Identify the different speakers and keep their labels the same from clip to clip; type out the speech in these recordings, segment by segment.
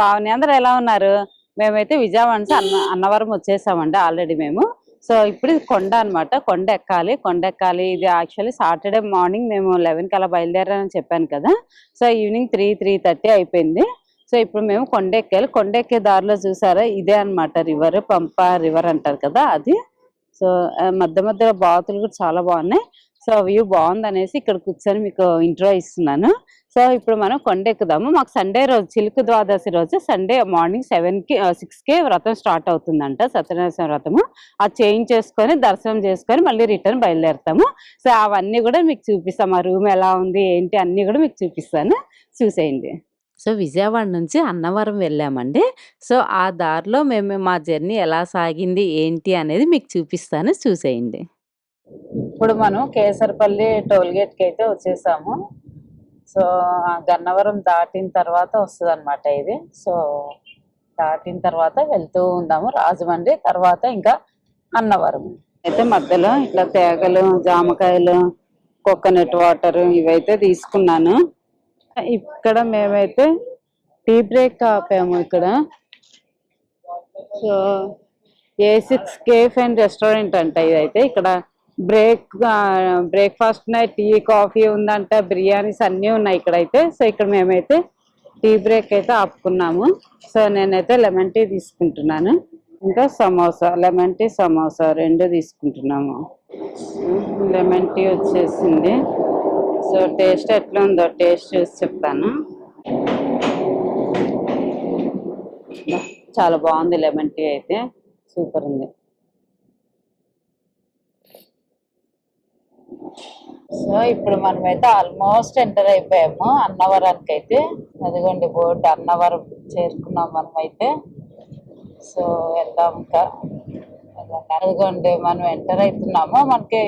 Speaker 1: పావని అందరు ఎలా ఉన్నారు మేమైతే విజయవాడ అన్న అన్నవరం వచ్చేసామండి ఆల్రెడీ మేము సో ఇప్పుడు కొండ అనమాట కొండ ఎక్కాలి కొండ ఎక్కాలి ఇది యాక్చువల్లీ సాటర్డే మార్నింగ్ మేము లెవెన్కి అలా బయలుదేరని చెప్పాను కదా so evening three three thirty అయిపోయింది సో ఇప్పుడు మేము కొండ ఎక్కాలి కొండ ఎక్కే దారిలో చూసారా ఇదే అనమాట రివర్ పంప రివర్ అంటారు కదా అది సో మధ్య మధ్యలో బాతులు కూడా చాలా బాగున్నాయి సో వ్యూ బాగుంది అనేసి ఇక్కడ కూర్చొని మీకు ఇంట్రో ఇస్తున్నాను సో ఇప్పుడు మనం కొండ ఎక్కుదాము మాకు సండే రోజు చిలుకు ద్వాదశి రోజు సండే మార్నింగ్ సెవెన్కి సిక్స్కే వ్రతం స్టార్ట్ అవుతుందంట సత్యనారాయణ వ్రతము అది చేంజ్ చేసుకొని దర్శనం చేసుకొని మళ్ళీ రిటర్న్ బయలుదేరుతాము సో అవన్నీ కూడా మీకు చూపిస్తాం ఆ రూమ్ ఎలా ఉంది ఏంటి అన్నీ కూడా మీకు చూపిస్తాను చూసేయండి సో విజయవాడ నుంచి అన్నవరం వెళ్ళామండి సో ఆ దారిలో మేము మా జర్నీ ఎలా సాగింది ఏంటి అనేది మీకు చూపిస్తాను చూసేయండి ఇప్పుడు మనం కేసరపల్లి కి అయితే వచ్చేసాము సో గన్నవరం దాటిన తర్వాత వస్తుంది అనమాట ఇది సో దాటిన తర్వాత వెళ్తూ ఉందాము రాజమండ్రి తర్వాత ఇంకా అన్నవరం అయితే మధ్యలో ఇట్లా తేగలు జామకాయలు కోకోనట్ వాటర్ ఇవైతే తీసుకున్నాను ఇక్కడ మేమైతే టీ బ్రేక్ ఆపాము ఇక్కడ so a six cafe and restaurant అంట ఇదైతే ఇక్కడ బ్రేక్ బ్రేక్ఫాస్ట్ టీ కాఫీ ఉందంట బిర్యానీస్ అన్నీ ఉన్నాయి ఇక్కడైతే సో ఇక్కడ మేమైతే టీ బ్రేక్ అయితే ఆపుకున్నాము సో నేనైతే లెమన్ టీ తీసుకుంటున్నాను ఇంకా సమోసా లెమన్ టీ సమోసా రెండు తీసుకుంటున్నాము లెమన్ టీ వచ్చేసింది సో టేస్ట్ ఎట్లా ఉందో టేస్ట్ చూసి చెప్తాను చాలా బాగుంది లెమన్ టీ అయితే సూపర్ ఉంది సో ఇప్పుడు మనమైతే ఆల్మోస్ట్ ఎంటర్ అయిపోయాము అన్నవరానికి అయితే అదిగోండి బోర్డు అన్నవరం చేరుకున్నాం మనమైతే సో వెళ్దాం ఇంకా అదిగోండి మనం ఎంటర్ అవుతున్నాము మనకి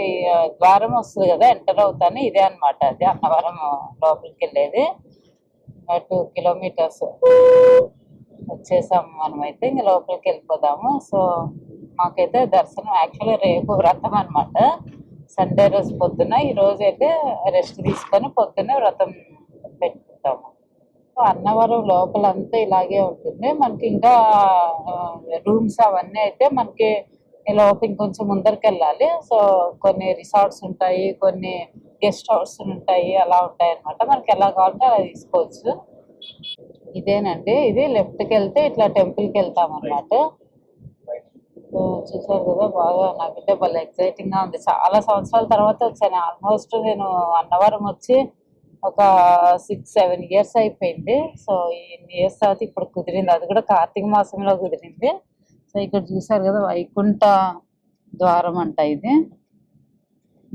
Speaker 1: ద్వారం వస్తుంది కదా ఎంటర్ అవుతాను ఇదే అనమాట అది అన్నవరం లోపలికి వెళ్ళేది టూ కిలోమీటర్స్ వచ్చేసాము మనమైతే ఇంక లోపలికి వెళ్ళిపోదాము సో మాకైతే దర్శనం యాక్చువల్గా రేపు వ్రతం అనమాట సండే రోజు పొద్దున ఈ రోజు అయితే రెస్ట్ తీసుకొని పొద్దున్నే వ్రతం పెట్టుకుంటాము అన్నవరం లోపలంతా ఇలాగే ఉంటుంది మనకి ఇంకా రూమ్స్ అవన్నీ అయితే మనకి లోపు ఇంకొంచెం ముందరికి వెళ్ళాలి సో కొన్ని రిసార్ట్స్ ఉంటాయి కొన్ని గెస్ట్ హౌస్ ఉంటాయి అలా ఉంటాయి అనమాట మనకి ఎలా కావాలంటే అలా తీసుకోవచ్చు ఇదేనండి ఇది లెఫ్ట్కి వెళ్తే ఇట్లా టెంపుల్కి వెళ్తాం అనమాట చూసారు కదా బాగా నాకైతే భలే గా ఉంది చాలా సంవత్సరాల తర్వాత వచ్చాను ఆల్మోస్ట్ నేను అన్నవరం వచ్చి ఒక సిక్స్ సెవెన్ ఇయర్స్ అయిపోయింది సో ఎన్ని ఇయర్స్ తర్వాత ఇప్పుడు కుదిరింది అది కూడా కార్తీక మాసంలో కుదిరింది సో ఇక్కడ చూసారు కదా వైకుంఠ ద్వారం అంట ఇది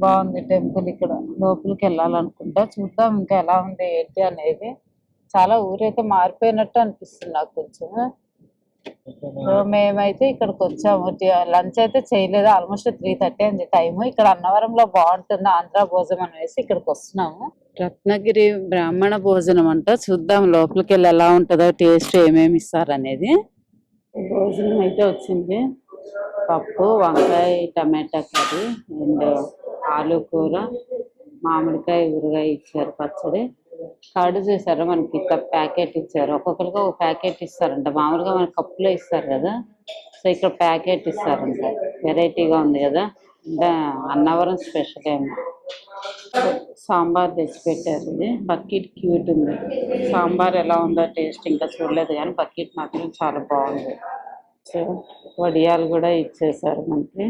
Speaker 1: బాగుంది టెంపుల్ ఇక్కడ లోపలికి వెళ్ళాలనుకుంటా చూద్దాం ఇంకా ఎలా ఉంది ఏంటి అనేది చాలా ఊరైతే మారిపోయినట్టు అనిపిస్తుంది నాకు కొంచెం సో మేమైతే ఇక్కడికి వచ్చాము లంచ్ అయితే చేయలేదు ఆల్మోస్ట్ త్రీ థర్టీ అయింది టైమ్ ఇక్కడ అన్నవరంలో బాగుంటుంది ఆంధ్ర భోజనం అనేసి ఇక్కడికి వస్తున్నాము రత్నగిరి బ్రాహ్మణ భోజనం అంట చూద్దాం లోపలికి వెళ్ళి ఎలా ఉంటుందో టేస్ట్ ఏమేమి ఇస్తారనేది భోజనం అయితే వచ్చింది పప్పు వంకాయ టమాటా కర్రీ అండ్ ఆలు కూర మామిడికాయ ఊరగాయ ఇచ్చారు పచ్చడి కార్డు చేశారు మనకి ప్యాకెట్ ఇచ్చారు ఒక్కొక్కరికి ఒక ప్యాకెట్ ఇస్తారంట మామూలుగా మనకి కప్పులో ఇస్తారు కదా సో ఇక్కడ ప్యాకెట్ ఇస్తారంట వెరైటీగా ఉంది కదా ఇంకా అన్నవరం స్పెషల్ ఏమో సాంబార్ తెచ్చి పెట్టారు ఇది బకెట్ క్యూట్ ఉంది సాంబార్ ఎలా ఉందో టేస్ట్ ఇంకా చూడలేదు కానీ బకెట్ మాత్రం చాలా బాగుంది సో వడియాలు కూడా ఇచ్చేసారు మనకి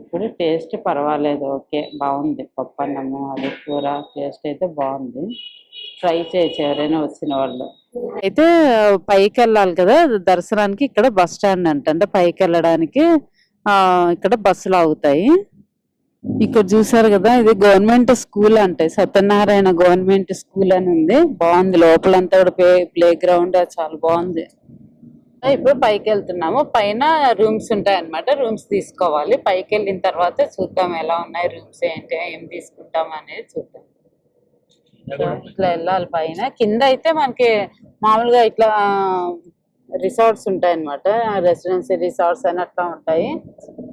Speaker 1: ఇప్పుడు టేస్ట్ పర్వాలేదు ఓకే బాగుంది పప్పన్నము అది కూర టేస్ట్ అయితే బాగుంది ట్రై చేయొచ్చు వచ్చిన వాళ్ళు అయితే పైకి వెళ్ళాలి కదా దర్శనానికి ఇక్కడ బస్ స్టాండ్ అంట అంటే పైకి వెళ్ళడానికి ఇక్కడ బస్సులు ఆగుతాయి ఇక్కడ చూసారు కదా ఇది గవర్నమెంట్ స్కూల్ అంటే సత్యనారాయణ గవర్నమెంట్ స్కూల్ అని ఉంది బాగుంది లోపలంతా కూడా ప్లే ప్లే గ్రౌండ్ చాలా బాగుంది ఇప్పుడు పైకి వెళ్తున్నాము పైన రూమ్స్ ఉంటాయి అనమాట రూమ్స్ తీసుకోవాలి పైకి వెళ్ళిన తర్వాత చూద్దాం ఎలా ఉన్నాయి రూమ్స్ ఏంటి ఏం తీసుకుంటాం అనేది చూద్దాం ఇట్లా వెళ్ళాలి పైన కింద అయితే మనకి మామూలుగా ఇట్లా రిసార్ట్స్ ఉంటాయి అనమాట రెసిడెన్సీ రిసార్ట్స్ అని అట్లా ఉంటాయి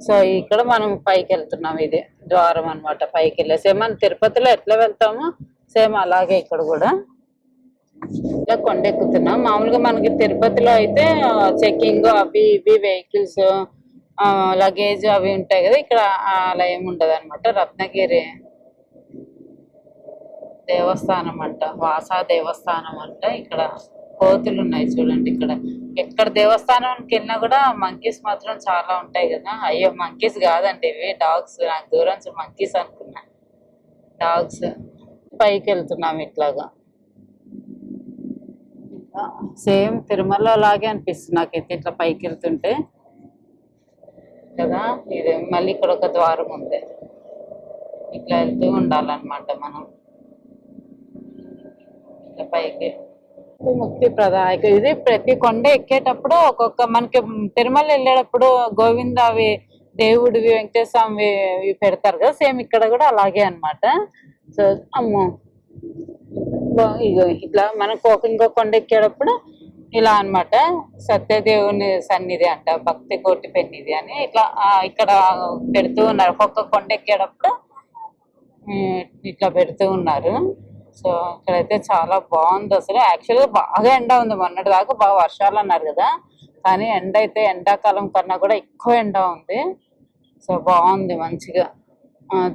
Speaker 1: సో ఇక్కడ మనం పైకి వెళ్తున్నాం ఇది ద్వారం అనమాట పైకి సేమ్ మనం తిరుపతిలో ఎట్లా వెళ్తామో సేమ్ అలాగే ఇక్కడ కూడా ఇలా కొండెక్కుతున్నాం మామూలుగా మనకి తిరుపతిలో అయితే చెక్కింగ్ అవి ఇవి వెహికల్స్ లగేజ్ అవి ఉంటాయి కదా ఇక్కడ అలా ఏమి ఉండదు అనమాట రత్నగిరి దేవస్థానం అంట వాసా దేవస్థానం అంట ఇక్కడ కోతులు ఉన్నాయి చూడండి ఇక్కడ ఎక్కడ దేవస్థానానికి వెళ్ళినా కూడా మంకీస్ మాత్రం చాలా ఉంటాయి కదా అయ్యో మంకీస్ కాదండి ఇవి డాగ్స్ నాకు దూరం మంకీస్ అనుకున్నా డాగ్స్ పైకి వెళ్తున్నాం ఇట్లాగా సేమ్ తిరుమల లాగే అనిపిస్తుంది నాకు అయితే ఇట్లా పైకి వెళ్తుంటే కదా ఇది మళ్ళీ ఇక్కడ ఒక ద్వారం ఉంది ఇట్లా వెళ్తూ ఉండాలన్నమాట మనం పైకి ముక్తి ప్రదాయక ఇది ప్రతి కొండ ఎక్కేటప్పుడు ఒక్కొక్క మనకి తిరుమల వెళ్ళేటప్పుడు గోవింద అవి దేవుడివి వెంకటేశ్వరవి ఇవి పెడతారు కదా సేమ్ ఇక్కడ కూడా అలాగే అనమాట సో అమ్మో ఇట్లా మనకు ఒక ఇంకో కొండ ఎక్కేటప్పుడు ఇలా అనమాట సత్యదేవుని సన్నిధి అంట భక్తి కోటి పెన్నిది అని ఇట్లా ఇక్కడ పెడుతూ ఉన్నారు ఒక్కొక్క కొండ ఎక్కేటప్పుడు ఇట్లా పెడుతూ ఉన్నారు సో ఇక్కడైతే చాలా బాగుంది అసలు యాక్చువల్గా బాగా ఎండ ఉంది మొన్నటి దాకా బాగా వర్షాలు అన్నారు కదా కానీ ఎండ అయితే ఎండాకాలం కన్నా కూడా ఎక్కువ ఎండ ఉంది సో బాగుంది మంచిగా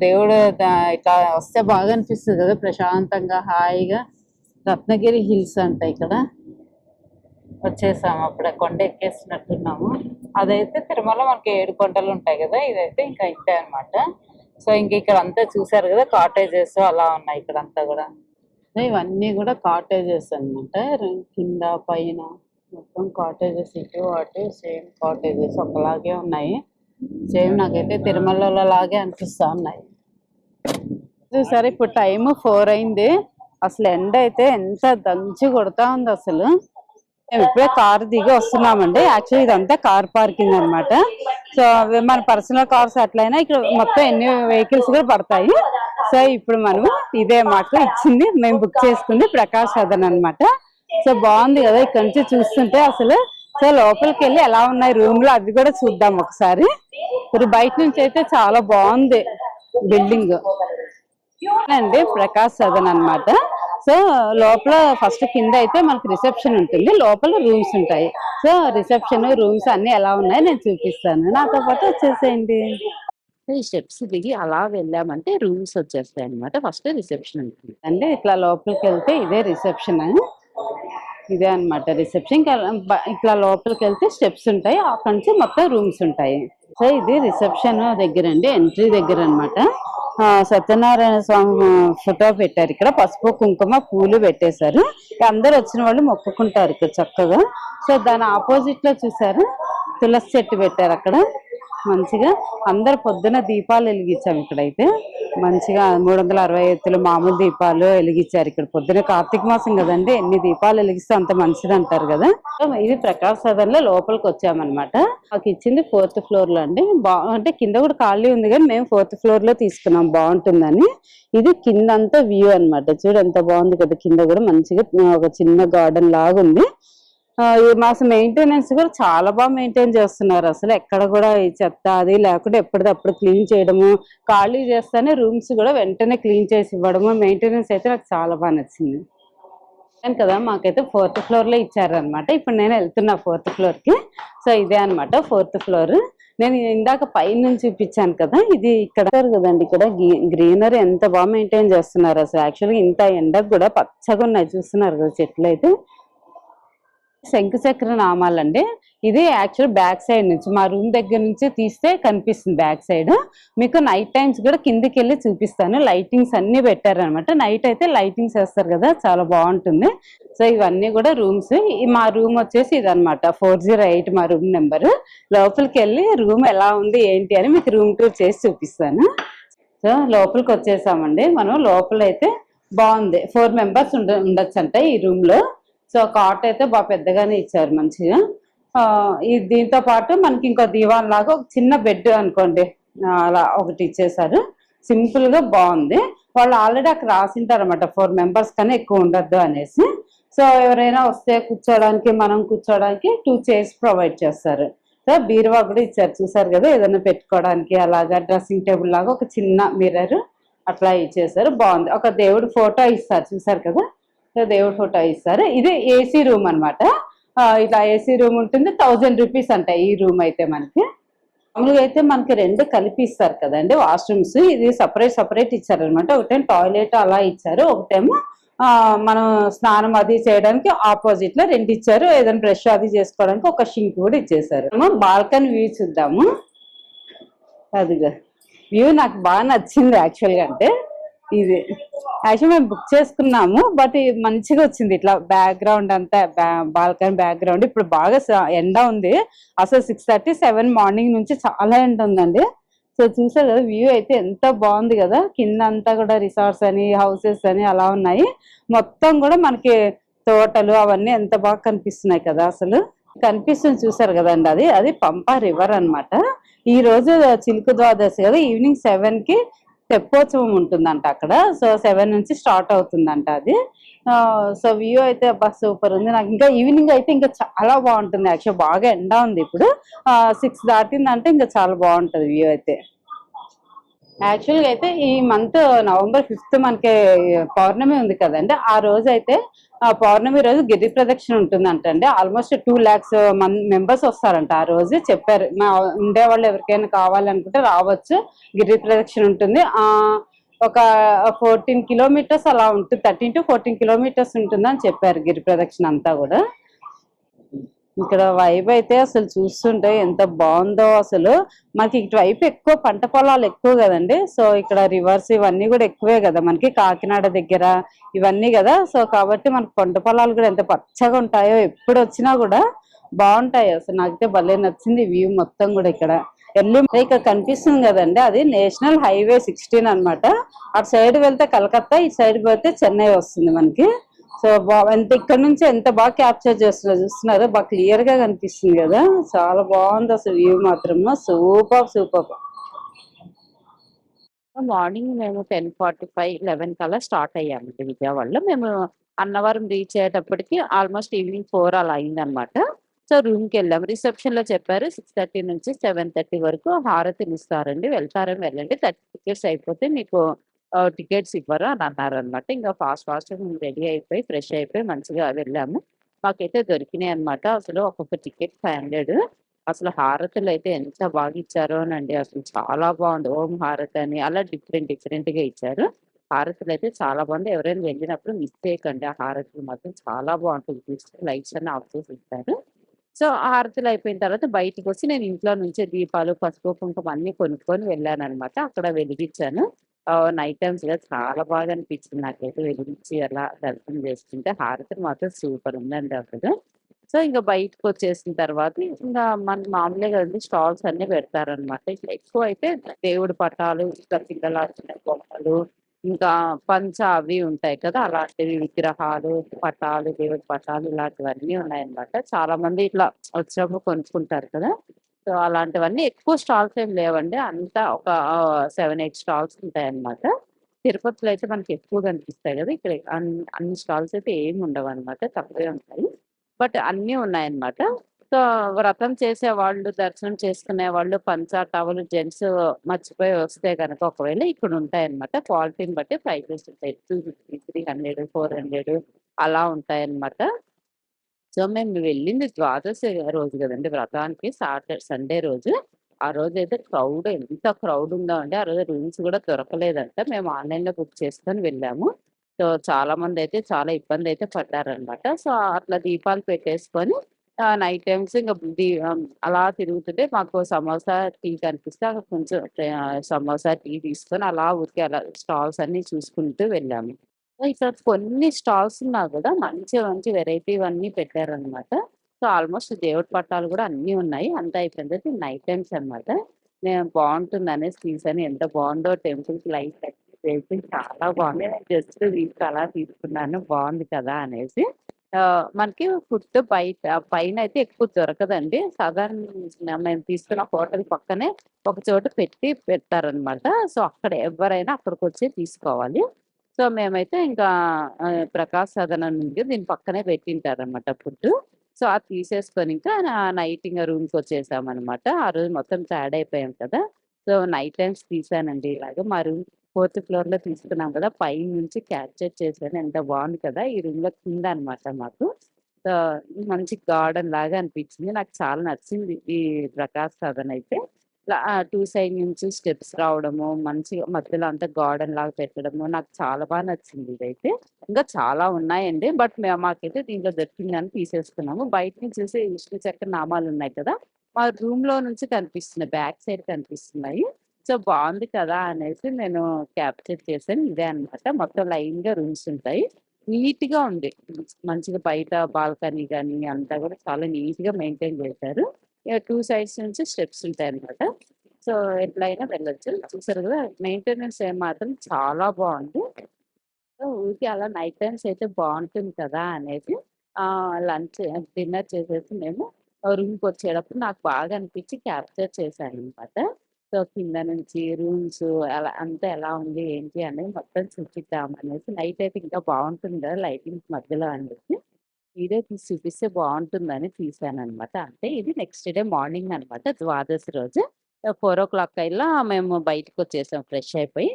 Speaker 1: దేవుడు ఇట్లా వస్తే బాగా అనిపిస్తుంది కదా ప్రశాంతంగా హాయిగా రత్నగిరి హిల్స్ అంట ఇక్కడ వచ్చేసాము అప్పుడే కొండ ఎక్కేసినట్టున్నాము అదైతే తిరుమల మనకి ఏడు కొండలు ఉంటాయి కదా ఇదైతే ఇంకా ఇంతే అనమాట సో ఇంక ఇక్కడ అంతా చూసారు కదా కాటేజెస్ అలా ఉన్నాయి ఇక్కడ అంతా కూడా ఇవన్నీ కూడా కాటేజెస్ అనమాట కింద పైన మొత్తం కాటేజెస్ ఇటు అటు సేమ్ కాటేజెస్ ఒకలాగే ఉన్నాయి సేమ్ నాకైతే తిరుమలలో లాగే అనిపిస్తా ఉన్నాయి చూసారు ఇప్పుడు టైం ఫోర్ అయింది అసలు ఎండ అయితే ఎంత దంచి కొడతా ఉంది అసలు మేము ఇప్పుడే కార్ దిగి వస్తున్నామండి యాక్చువల్లీ ఇదంతా కార్ పార్కింగ్ అనమాట సో మన పర్సనల్ కార్స్ అట్లయినా ఇక్కడ మొత్తం ఎన్ని వెహికల్స్ కూడా పడతాయి సో ఇప్పుడు మనం ఇదే మాకు ఇచ్చింది మేము బుక్ చేసుకుంది ప్రకాష్ అదన్ అనమాట సో బాగుంది కదా ఇక్కడ నుంచి చూస్తుంటే అసలు సో లోపలికి వెళ్ళి ఎలా ఉన్నాయి రూమ్ లో అది కూడా చూద్దాం ఒకసారి ఇప్పుడు బయట నుంచి అయితే చాలా బాగుంది బిల్డింగ్ అండి ప్రకాష్ సదన్ అనమాట సో లోపల ఫస్ట్ కింద అయితే మనకి రిసెప్షన్ ఉంటుంది లోపల రూమ్స్ ఉంటాయి సో రిసెప్షన్ రూమ్స్ అన్ని ఎలా ఉన్నాయి నేను చూపిస్తాను నాతో పాటు వచ్చేసేయండి ఈ స్టెప్స్ దిగి అలా వెళ్ళామంటే రూమ్స్ వచ్చేస్తాయి అనమాట ఫస్ట్ రిసెప్షన్ అంటే ఇట్లా లోపలికి వెళ్తే ఇదే రిసెప్షన్ ఇదే అనమాట రిసెప్షన్ ఇట్లా లోపలికి వెళ్తే స్టెప్స్ ఉంటాయి అక్కడి నుంచి మొత్తం రూమ్స్ ఉంటాయి సో ఇది రిసెప్షన్ దగ్గర అండి ఎంట్రీ దగ్గర అనమాట సత్యనారాయణ స్వామి ఫోటో పెట్టారు ఇక్కడ పసుపు కుంకుమ పూలు పెట్టేశారు అందరు వచ్చిన వాళ్ళు మొక్కుకుంటారు ఇక్కడ చక్కగా సో దాని ఆపోజిట్ లో చూసారు తులసి చెట్టు పెట్టారు అక్కడ మంచిగా అందరు పొద్దున దీపాలు వెలిగించాం ఇక్కడైతే మంచిగా మూడు వందల అరవై ఎత్తులు మామూలు దీపాలు వెలిగించారు ఇక్కడ పొద్దున కార్తీక మాసం కదండి ఎన్ని దీపాలు వెలిగిస్తే అంత మంచిది అంటారు కదా ఇది ప్రకాశ్ సదన్ లో లోపలికి వచ్చామన్నమాట మాకు ఇచ్చింది ఫోర్త్ ఫ్లోర్ లో అండి అంటే కింద కూడా ఖాళీ ఉంది కానీ మేము ఫోర్త్ ఫ్లోర్ లో తీసుకున్నాం బాగుంటుందని ఇది కింద అంతా వ్యూ అనమాట చూడు ఎంత బాగుంది కదా కింద కూడా మంచిగా ఒక చిన్న గార్డెన్ లాగా ఉంది అసలు మెయింటెనెన్స్ కూడా చాలా బాగా మెయింటైన్ చేస్తున్నారు అసలు ఎక్కడ కూడా చెత్త అది లేకుండా ఎప్పటిదప్పుడు క్లీన్ చేయడము ఖాళీ చేస్తానే రూమ్స్ కూడా వెంటనే క్లీన్ చేసి ఇవ్వడము మెయింటెనెన్స్ అయితే నాకు చాలా బాగా నచ్చింది చెప్పాను కదా మాకైతే ఫోర్త్ ఫ్లోర్ లో ఇచ్చారనమాట ఇప్పుడు నేను వెళ్తున్నా ఫోర్త్ ఫ్లోర్ కి సో ఇదే అనమాట ఫోర్త్ ఫ్లోర్ నేను ఇందాక పైన చూపించాను కదా ఇది ఇక్కడ కదండి ఇక్కడ గ్రీనరీ ఎంత బాగా మెయింటైన్ చేస్తున్నారు అసలు యాక్చువల్గా ఇంత ఎండకు కూడా పచ్చగా ఉన్నాయి చూస్తున్నారు కదా చెట్లు అయితే శంకుచక్ర నామాలండి ఇది యాక్చువల్ బ్యాక్ సైడ్ నుంచి మా రూమ్ దగ్గర నుంచి తీస్తే కనిపిస్తుంది బ్యాక్ సైడ్ మీకు నైట్ టైమ్స్ కూడా కిందికి వెళ్ళి చూపిస్తాను లైటింగ్స్ అన్నీ పెట్టారనమాట నైట్ అయితే లైటింగ్స్ వేస్తారు కదా చాలా బాగుంటుంది సో ఇవన్నీ కూడా రూమ్స్ మా రూమ్ వచ్చేసి ఇదనమాట ఫోర్ జీరో ఎయిట్ మా రూమ్ నెంబర్ లోపలికి వెళ్ళి రూమ్ ఎలా ఉంది ఏంటి అని మీకు రూమ్ టూర్ చేసి చూపిస్తాను సో లోపలికి వచ్చేసామండి మనం లోపలైతే బాగుంది ఫోర్ మెంబర్స్ ఉండ ఉండొచ్చు అంట ఈ రూమ్లో సో కార్ట్ అయితే బాగా పెద్దగానే ఇచ్చారు మంచిగా దీంతో పాటు మనకి ఇంకో దీవాన్ లాగా ఒక చిన్న బెడ్ అనుకోండి అలా ఒకటి ఇచ్చేసారు సింపుల్ గా బాగుంది వాళ్ళు ఆల్రెడీ అక్కడ అనమాట ఫోర్ మెంబర్స్ కన్నా ఎక్కువ ఉండద్దు అనేసి సో ఎవరైనా వస్తే కూర్చోడానికి మనం కూర్చోడానికి టూ చైర్స్ ప్రొవైడ్ చేస్తారు సో బీరువా కూడా ఇచ్చారు చూసారు కదా ఏదైనా పెట్టుకోవడానికి అలాగా డ్రెస్సింగ్ టేబుల్ లాగా ఒక చిన్న మిర్రర్ అట్లా ఇచ్చేసారు బాగుంది ఒక దేవుడు ఫోటో ఇస్తారు చూసారు కదా సో దేవుడు ఫోటో ఇస్తారు ఇది ఏసీ రూమ్ అనమాట ఇట్లా ఏసీ రూమ్ ఉంటుంది థౌజండ్ రూపీస్ అంట ఈ రూమ్ అయితే మనకి మామూలుగా అయితే మనకి రెండు కలిపి ఇస్తారు కదండి వాష్రూమ్స్ ఇది సపరేట్ సపరేట్ అనమాట ఒకటేమో టాయిలెట్ అలా ఇచ్చారు ఒకటేమో మనం స్నానం అది చేయడానికి ఆపోజిట్ లో రెండు ఇచ్చారు ఏదైనా బ్రష్ అది చేసుకోవడానికి ఒక షింక్ కూడా ఇచ్చేసారు బాల్కనీ బాల్కన్ వ్యూ చూద్దాము అదిగా వ్యూ నాకు బాగా నచ్చింది యాక్చువల్గా అంటే ఇది యాక్చువల్ మేము బుక్ చేసుకున్నాము బట్ మంచిగా వచ్చింది ఇట్లా బ్యాక్గ్రౌండ్ అంతా బాల్కనీ బ్యాక్గ్రౌండ్ ఇప్పుడు బాగా ఎండ ఉంది అసలు సిక్స్ థర్టీ సెవెన్ మార్నింగ్ నుంచి చాలా ఎండ ఉందండి సో చూసారు కదా వ్యూ అయితే ఎంత బాగుంది కదా కింద అంతా కూడా రిసార్ట్స్ అని హౌసెస్ అని అలా ఉన్నాయి మొత్తం కూడా మనకి తోటలు అవన్నీ ఎంత బాగా కనిపిస్తున్నాయి కదా అసలు కనిపిస్తుంది చూసారు కదండి అది అది పంపా రివర్ అనమాట ఈ రోజు చిలుకు ద్వాదశి కదా ఈవినింగ్ సెవెన్ కి తెప్పోత్సవం ఉంటుందంట అక్కడ సో సెవెన్ నుంచి స్టార్ట్ అవుతుందంట అది సో వ్యూ అయితే బస్ సూపర్ ఉంది నాకు ఇంకా ఈవినింగ్ అయితే ఇంకా చాలా బాగుంటుంది యాక్చువల్ బాగా ఎండ ఉంది ఇప్పుడు సిక్స్ దాటిందంటే ఇంకా చాలా బాగుంటుంది వ్యూ అయితే గా అయితే ఈ మంత్ నవంబర్ ఫిఫ్త్ మనకి పౌర్ణమి ఉంది కదండి ఆ రోజు అయితే పౌర్ణమి రోజు గిరి ప్రదక్షిణ ఉంటుందంటండి ఆల్మోస్ట్ టూ లాక్స్ మన్ మెంబర్స్ వస్తారంట ఆ రోజు చెప్పారు మా ఉండేవాళ్ళు ఎవరికైనా కావాలనుకుంటే రావచ్చు గిరి ప్రదక్షిణ ఉంటుంది ఒక ఫోర్టీన్ కిలోమీటర్స్ అలా ఉంటుంది థర్టీన్ టు ఫోర్టీన్ కిలోమీటర్స్ ఉంటుందని చెప్పారు గిరి ప్రదక్షిణ అంతా కూడా ఇక్కడ వైబ్ అయితే అసలు చూస్తుంటే ఎంత బాగుందో అసలు మనకి వైపు ఎక్కువ పంట పొలాలు ఎక్కువ కదండి సో ఇక్కడ రివర్స్ ఇవన్నీ కూడా ఎక్కువే కదా మనకి కాకినాడ దగ్గర ఇవన్నీ కదా సో కాబట్టి మనకి పంట పొలాలు కూడా ఎంత పచ్చగా ఉంటాయో ఎప్పుడు వచ్చినా కూడా బాగుంటాయి అసలు నాకైతే భలే నచ్చింది వ్యూ మొత్తం కూడా ఇక్కడ ఎల్లు ఇక్కడ కనిపిస్తుంది కదండి అది నేషనల్ హైవే సిక్స్టీన్ అనమాట అటు సైడ్ వెళ్తే కలకత్తా ఈ సైడ్ పోతే చెన్నై వస్తుంది మనకి సో ఎంత ఇక్కడ నుంచి ఎంత బాగా క్యాప్చర్ చేస్తున్నారు చూస్తున్నారు బాగా క్లియర్ గా కనిపిస్తుంది కదా చాలా బాగుంది అసలు వ్యూ మాత్రం సూపర్ సూపర్ మార్నింగ్ మేము టెన్ ఫార్టీ ఫైవ్ లెవెన్ కల్లా స్టార్ట్ అయ్యామండి విజయవాడలో మేము అన్నవరం రీచ్ అయ్యేటప్పటికి ఆల్మోస్ట్ ఈవినింగ్ ఫోర్ అలా అనమాట సో రూమ్కి రిసెప్షన్ రిసెప్షన్లో చెప్పారు సిక్స్ థర్టీ నుంచి సెవెన్ థర్టీ వరకు హారతిని ఇస్తారండి వెళ్తారని వెళ్ళండి థర్టీ టికెట్స్ అయిపోతే మీకు టికెట్స్ ఇవ్వరు అని అన్నారు అనమాట ఇంకా ఫాస్ట్ ఫాస్ట్ మేము రెడీ అయిపోయి ఫ్రెష్ అయిపోయి మంచిగా వెళ్ళాము మాకైతే దొరికినాయి అనమాట అసలు ఒక్కొక్క టికెట్ ఫైవ్ హండ్రెడ్ అసలు హారతులు అయితే ఎంత బాగా ఇచ్చారో అనండి అసలు చాలా బాగుంది ఓం హారతి అని అలా డిఫరెంట్ డిఫరెంట్గా ఇచ్చారు హారతులు అయితే చాలా బాగుంది ఎవరైనా వెళ్ళినప్పుడు మిస్టేక్ అండి ఆ హారతులు మాత్రం చాలా బాగుంటుంది చూస్తే లైట్స్ అన్ని ఆఫ్ చేసి ఇస్తారు సో హారతులు అయిపోయిన తర్వాత బయటకు వచ్చి నేను ఇంట్లో నుంచే దీపాలు పసుపు కుంకం అన్ని కొనుక్కొని వెళ్ళాను అనమాట అక్కడ వెలిగించాను నైట్ టైమ్స్ కదా చాలా బాగా అనిపించింది నాకైతే వెలిగించి అలా దర్శనం చేసుకుంటే హారతి మాత్రం సూపర్ ఉందండి అప్పుడు సో ఇంకా బయటకు వచ్చేసిన తర్వాత ఇంకా మన మామూలుగా కదండి స్టాల్స్ అన్ని పెడతారనమాట ఇట్లా ఎక్కువ అయితే దేవుడి పటాలు ఇంకా పిల్లలాడుతున్న బొమ్మలు ఇంకా పంచ అవి ఉంటాయి కదా అలాంటివి విగ్రహాలు పటాలు దేవుడి పటాలు ఇలాంటివన్నీ ఉన్నాయన్నమాట చాలా మంది ఇట్లా వచ్చినప్పుడు కొనుక్కుంటారు కదా సో అలాంటివన్నీ ఎక్కువ స్టాల్స్ ఏం లేవండి అంతా ఒక సెవెన్ ఎయిట్ స్టాల్స్ ఉంటాయన్నమాట తిరుపతిలో అయితే మనకి ఎక్కువగా అనిపిస్తాయి కదా ఇక్కడ అన్ని స్టాల్స్ అయితే ఏమి ఉండవు అనమాట తక్కువే ఉంటాయి బట్ అన్నీ ఉన్నాయన్నమాట సో వ్రతం చేసే వాళ్ళు దర్శనం చేసుకునే వాళ్ళు పంచా టవల్ జెంట్స్ మర్చిపోయి వస్తే కనుక ఒకవేళ ఇక్కడ ఉంటాయన్నమాట క్వాలిటీని బట్టి ప్రైజెస్ ఉంటాయి two fifty three hundred four hundred అలా ఉంటాయన్నమాట సో మేము వెళ్ళింది ద్వాదశ రోజు కదండి వ్రతానికి సాటర్డే సండే రోజు ఆ రోజు అయితే క్రౌడ్ ఎంత క్రౌడ్ ఉందో అంటే ఆ రోజు రూమ్స్ కూడా దొరకలేదంట మేము ఆన్లైన్లో బుక్ చేసుకొని వెళ్ళాము సో చాలా మంది అయితే చాలా ఇబ్బంది అయితే పడ్డారనమాట సో అట్లా దీపాలు పెట్టేసుకొని నైట్ టైమ్స్ ఇంకా దీ అలా తిరుగుతుంటే మాకు సమోసా టీ కనిపిస్తే అక్కడ కొంచెం సమోసా టీ తీసుకొని అలా ఊరికి అలా స్టాల్స్ అన్ని చూసుకుంటూ వెళ్ళాము ఇక్కడ కొన్ని స్టాల్స్ ఉన్నా కూడా మంచి మంచి వెరైటీ అన్నీ అనమాట సో ఆల్మోస్ట్ దేవుడి పట్టాలు కూడా అన్నీ ఉన్నాయి అంతా అయిపోయింది నైట్ టైమ్స్ అనమాట నేను బాగుంటుంది అనేసి తీసాను ఎంత బాగుందో టెంపుల్స్ లైట్ టెంపుల్ చాలా బాగుంది జస్ట్ తీసుకు అలా తీసుకున్నాను బాగుంది కదా అనేసి మనకి ఫుడ్ బయట పైన అయితే ఎక్కువ దొరకదండి సాధారణ మేము తీసుకున్న హోటల్ పక్కనే ఒక చోట పెట్టి పెడతారనమాట సో అక్కడ ఎవరైనా అక్కడికి వచ్చి తీసుకోవాలి సో మేమైతే ఇంకా ప్రకాశ్ సాధన ఉంది దీని పక్కనే పెట్టింటారనమాట ఫుడ్ సో అది తీసేసుకొని ఇంకా నైట్ ఇంకా రూమ్కి వచ్చేసామన్నమాట ఆ రోజు మొత్తం ట్యాడ్ అయిపోయాం కదా సో నైట్ టైమ్స్ తీసానండి ఇలాగ మా రూమ్ ఫోర్త్ ఫ్లోర్లో తీసుకున్నాం కదా పై నుంచి క్యాప్చర్ చేశాను ఎంత బాగుంది కదా ఈ రూమ్లో కింద అనమాట మాకు సో మంచి గార్డెన్ లాగా అనిపించింది నాకు చాలా నచ్చింది ఈ ప్రకాశ్ సాధన అయితే టూ సైడ్ నుంచి స్టెప్స్ రావడము మంచిగా మధ్యలో అంతా గార్డెన్ లాగా పెట్టడము నాకు చాలా బాగా నచ్చింది ఇదైతే ఇంకా చాలా ఉన్నాయండి బట్ మేము మాకైతే దీంట్లో దొరికిందని తీసేసుకున్నాము బయట నుంచి చూసి విష్ణు చక్ర నామాలు ఉన్నాయి కదా మా రూమ్ లో నుంచి కనిపిస్తున్నాయి బ్యాక్ సైడ్ కనిపిస్తున్నాయి సో బాగుంది కదా అనేసి నేను క్యాప్చర్ చేశాను ఇదే అనమాట మొత్తం లైన్ గా రూమ్స్ ఉంటాయి నీట్ గా ఉంది మంచిగా బయట బాల్కనీ కానీ అంతా కూడా చాలా నీట్ గా మెయింటైన్ చేశారు టూ సైడ్స్ నుంచి స్టెప్స్ ఉంటాయి అనమాట సో ఎట్లయినా వెళ్ళొచ్చు చూసారు కదా మెయింటెనెన్స్ మాత్రం చాలా బాగుంది సో ఊరికి అలా నైట్ టైమ్స్ అయితే బాగుంటుంది కదా అనేది లంచ్ డిన్నర్ చేసేసి మేము రూమ్కి వచ్చేటప్పుడు నాకు బాగా అనిపించి క్యాప్చర్ చేశాను అనమాట సో కింద నుంచి రూమ్స్ అలా అంతా ఎలా ఉంది ఏంటి అనేది మొత్తం చూపిద్దాం అనేసి నైట్ అయితే ఇంకా బాగుంటుంది కదా లైటింగ్స్ మధ్యలో అనేసి ఇదే తీసి చూపిస్తే బాగుంటుందని అనమాట అంటే ఇది నెక్స్ట్ డే మార్నింగ్ అనమాట ద్వాదశి రోజు ఫోర్ ఓ క్లాక్ అయ్యేలా మేము బయటకు వచ్చేసాం ఫ్రెష్ అయిపోయి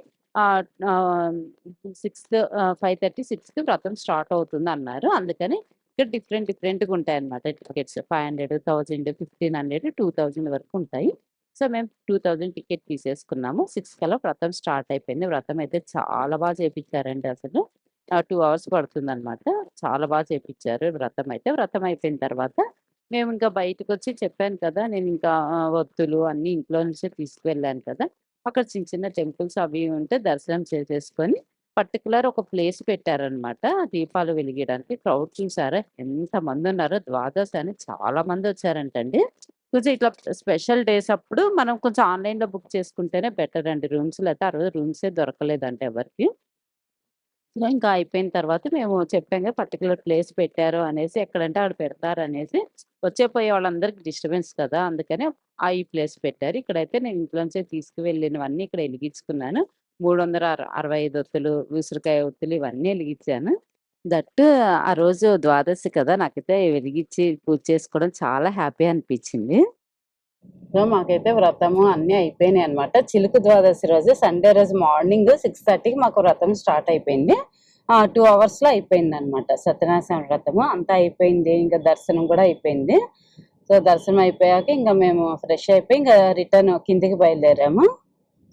Speaker 1: సిక్స్త్ ఫైవ్ థర్టీ సిక్స్కి వ్రతం స్టార్ట్ అవుతుంది అన్నారు అందుకని ఇక్కడ డిఫరెంట్ డిఫరెంట్గా ఉంటాయి అన్నమాట tickets five hundred thousand fifteen hundred two thousand వరకు ఉంటాయి సో మేము టూ థౌజండ్ టికెట్ తీసేసుకున్నాము సిక్స్ కల్లా వ్రతం స్టార్ట్ అయిపోయింది వ్రతం అయితే చాలా బాగా చేపించారండి అసలు టూ అవర్స్ పడుతుంది అనమాట చాలా బాగా చేపించారు వ్రతం అయితే వ్రతం అయిపోయిన తర్వాత మేము ఇంకా బయటకు వచ్చి చెప్పాను కదా నేను ఇంకా వత్తులు అన్ని ఇంట్లో నుంచే తీసుకువెళ్ళాను కదా అక్కడ చిన్న చిన్న టెంపుల్స్ అవి ఉంటే దర్శనం చేసేసుకొని పర్టికులర్ ఒక ప్లేస్ పెట్టారనమాట దీపాలు వెలిగడానికి క్రౌడ్ చూసారా ఎంత మంది ఉన్నారో ద్వాదశ అని చాలా మంది వచ్చారంటండి కొంచెం ఇట్లా స్పెషల్ డేస్ అప్పుడు మనం కొంచెం ఆన్లైన్లో బుక్ చేసుకుంటేనే బెటర్ అండి రూమ్స్ లేకపోతే ఆ రోజు రూమ్సే దొరకలేదంటే ఎవరికి సో ఇంకా అయిపోయిన తర్వాత మేము చెప్పాం పర్టికులర్ ప్లేస్ పెట్టారు అనేసి ఎక్కడంటే ఆడ పెడతారు అనేసి వచ్చే పోయే వాళ్ళందరికి డిస్టర్బెన్స్ కదా అందుకనే ఆ ఈ ప్లేస్ పెట్టారు ఇక్కడైతే నేను నుంచి తీసుకువెళ్ళినవన్నీ ఇక్కడ వెలిగించుకున్నాను మూడు వందల అరవై ఐదు ఒత్తులు ఉసిరికాయ ఒత్తులు ఇవన్నీ వెలిగించాను దట్ ఆ రోజు ద్వాదశి కదా నాకైతే వెలిగించి పూజ చేసుకోవడం చాలా హ్యాపీ అనిపించింది సో మాకైతే వ్రతము అన్నీ అయిపోయినాయి అనమాట చిలుకు ద్వాదశి రోజు సండే రోజు మార్నింగ్ సిక్స్ థర్టీకి మాకు వ్రతం స్టార్ట్ అయిపోయింది టూ అవర్స్లో అయిపోయింది అనమాట సత్యనారాయణ వ్రతము అంతా అయిపోయింది ఇంకా దర్శనం కూడా అయిపోయింది సో దర్శనం అయిపోయాక ఇంకా మేము ఫ్రెష్ అయిపోయి ఇంకా రిటర్న్ కిందికి బయలుదేరాము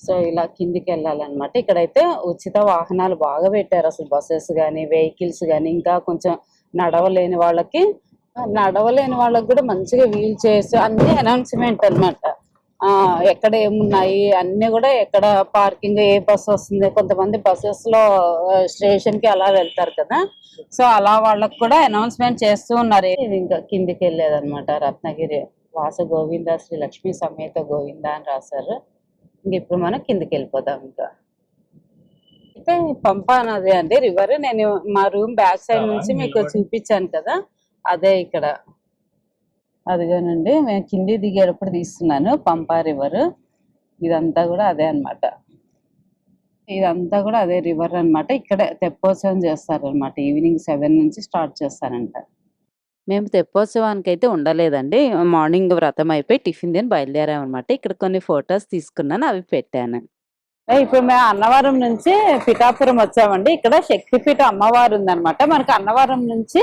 Speaker 1: సో ఇలా కిందికి వెళ్ళాలన్నమాట ఇక్కడైతే ఉచిత వాహనాలు బాగా పెట్టారు అసలు బస్సెస్ కానీ వెహికల్స్ కానీ ఇంకా కొంచెం నడవలేని వాళ్ళకి నడవలేని వాళ్ళకి కూడా మంచిగా వీల్ చేసి అన్ని అనౌన్స్మెంట్ అనమాట ఎక్కడ ఏమున్నాయి అన్ని కూడా ఎక్కడ పార్కింగ్ ఏ బస్సు వస్తుంది కొంతమంది బస్సెస్ లో స్టేషన్ కి అలా వెళ్తారు కదా సో అలా వాళ్ళకి కూడా అనౌన్స్మెంట్ చేస్తూ ఉన్నారు ఇంకా కిందికి వెళ్ళేదన్నమాట రత్నగిరి వాస గోవింద శ్రీ లక్ష్మీ సమేత గోవింద అని రాశారు ఇంక ఇప్పుడు మనం కిందికి వెళ్ళిపోదాం ఇంకా అయితే పంపా నది అండి రివర్ నేను మా రూమ్ బ్యాక్ సైడ్ నుంచి మీకు చూపించాను కదా అదే ఇక్కడ అదిగోనండి మేము కింది దిగేటప్పుడు తీస్తున్నాను పంపా రివర్ ఇదంతా కూడా అదే అనమాట ఇదంతా కూడా అదే రివర్ అనమాట ఇక్కడ తెప్పోత్సవం చేస్తారనమాట ఈవినింగ్ సెవెన్ నుంచి స్టార్ట్ చేస్తారంట మేము తెప్పోత్సవానికి అయితే ఉండలేదండి మార్నింగ్ వ్రతం అయిపోయి టిఫిన్ తిని బయలుదేరామన్నమాట ఇక్కడ కొన్ని ఫొటోస్ తీసుకున్నాను అవి పెట్టాను ఇప్పుడు మేము అన్నవరం నుంచి పిఠాపురం వచ్చామండి ఇక్కడ శక్తిపీఠ అమ్మవారు ఉందన్నమాట మనకు అన్నవరం నుంచి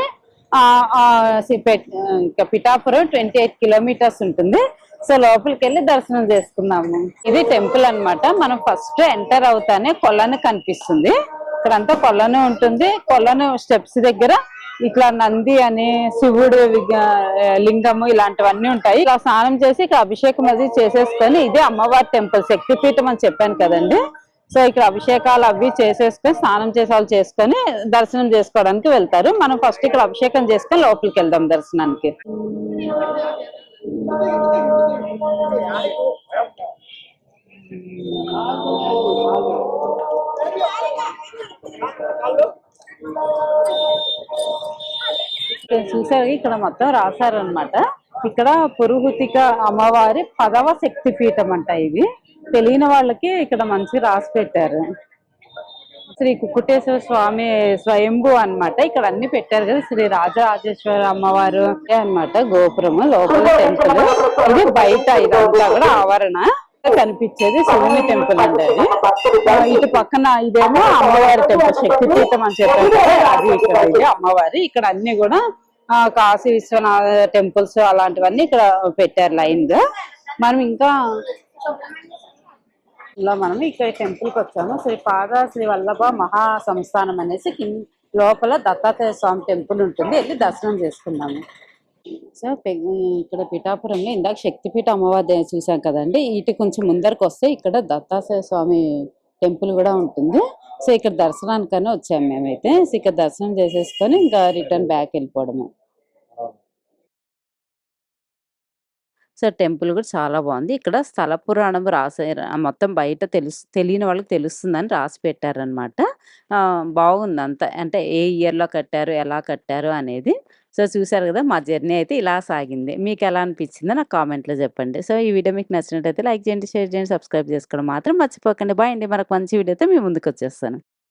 Speaker 1: పిఠాపురం ట్వంటీ ఎయిట్ కిలోమీటర్స్ ఉంటుంది సో లోపలికి వెళ్ళి దర్శనం చేసుకున్నాము ఇది టెంపుల్ అనమాట మనం ఫస్ట్ ఎంటర్ అవుతానే కొలను కనిపిస్తుంది ఇక్కడంతా కొలను ఉంటుంది కొలను స్టెప్స్ దగ్గర ఇట్లా నంది అని శివుడు లింగము ఇలాంటివన్నీ ఉంటాయి ఇలా స్నానం చేసి ఇక అభిషేకం అది చేసేసుకొని ఇదే అమ్మవారి టెంపుల్ శక్తిపీఠం అని చెప్పాను కదండి సో ఇక్కడ అభిషేకాలు అవి చేసేసుకొని స్నానం చేసే వాళ్ళు చేసుకొని దర్శనం చేసుకోవడానికి వెళ్తారు మనం ఫస్ట్ ఇక్కడ అభిషేకం చేసుకొని లోపలికి వెళ్దాం దర్శనానికి చూసారు ఇక్కడ మొత్తం రాశారనమాట ఇక్కడ పురుహుతిక అమ్మవారి పదవ శక్తి పీఠం అంట ఇవి తెలియని వాళ్ళకి ఇక్కడ మంచి రాసి పెట్టారు శ్రీ కుక్కుటేశ్వర స్వామి స్వయంభూ అనమాట ఇక్కడ అన్ని పెట్టారు కదా శ్రీ రాజరాజేశ్వర అమ్మవారు అనమాట గోపురము లోపల టెంపుల్ ఇది బయట ఇదంతా కూడా ఆవరణ కనిపించేది శివుని టెంపుల్ అండి అది ఇటు పక్కన ఇదేమో అమ్మవారి టెంపుల్ శక్తి పీఠం అని చెప్పారు అది ఇక్కడ అమ్మవారి ఇక్కడ అన్ని కూడా కాశీ విశ్వనాథ టెంపుల్స్ అలాంటివన్నీ ఇక్కడ పెట్టారు లైన్ గా మనం ఇంకా లో మనం ఇక్కడ టెంపుల్ కి వచ్చాము శ్రీ పాదా శ్రీ వల్లభ మహా సంస్థానం అనేసి లోపల దత్తాత్రేయ స్వామి టెంపుల్ ఉంటుంది వెళ్ళి దర్శనం చేసుకున్నాము సో ఇక్కడ పిఠాపురంలో ఇందాక శక్తిపీఠ అమ్మవారి చూసాం కదండి ఇటు కొంచెం ముందరకు వస్తే ఇక్కడ దత్తాత్రేయ స్వామి టెంపుల్ కూడా ఉంటుంది సో ఇక్కడ దర్శనానికి వచ్చాము మేమైతే సో ఇక్కడ దర్శనం చేసేసుకొని ఇంకా రిటర్న్ బ్యాక్ వెళ్ళిపోవడమే సో టెంపుల్ కూడా చాలా బాగుంది ఇక్కడ స్థల పురాణం రాసే మొత్తం బయట తెలుసు తెలియని వాళ్ళకి తెలుస్తుందని రాసి పెట్టారనమాట బాగుంది అంత అంటే ఏ ఇయర్లో కట్టారు ఎలా కట్టారు అనేది సో చూసారు కదా మా జర్నీ అయితే ఇలా సాగింది మీకు ఎలా అనిపించిందో నాకు కామెంట్లో చెప్పండి సో ఈ వీడియో మీకు నచ్చినట్టయితే లైక్ చేయండి షేర్ చేయండి సబ్స్క్రైబ్ చేసుకోవడం మాత్రం మర్చిపోకండి బాయ్ అండి మనకు మంచి అయితే మీ ముందుకు వచ్చేస్తాను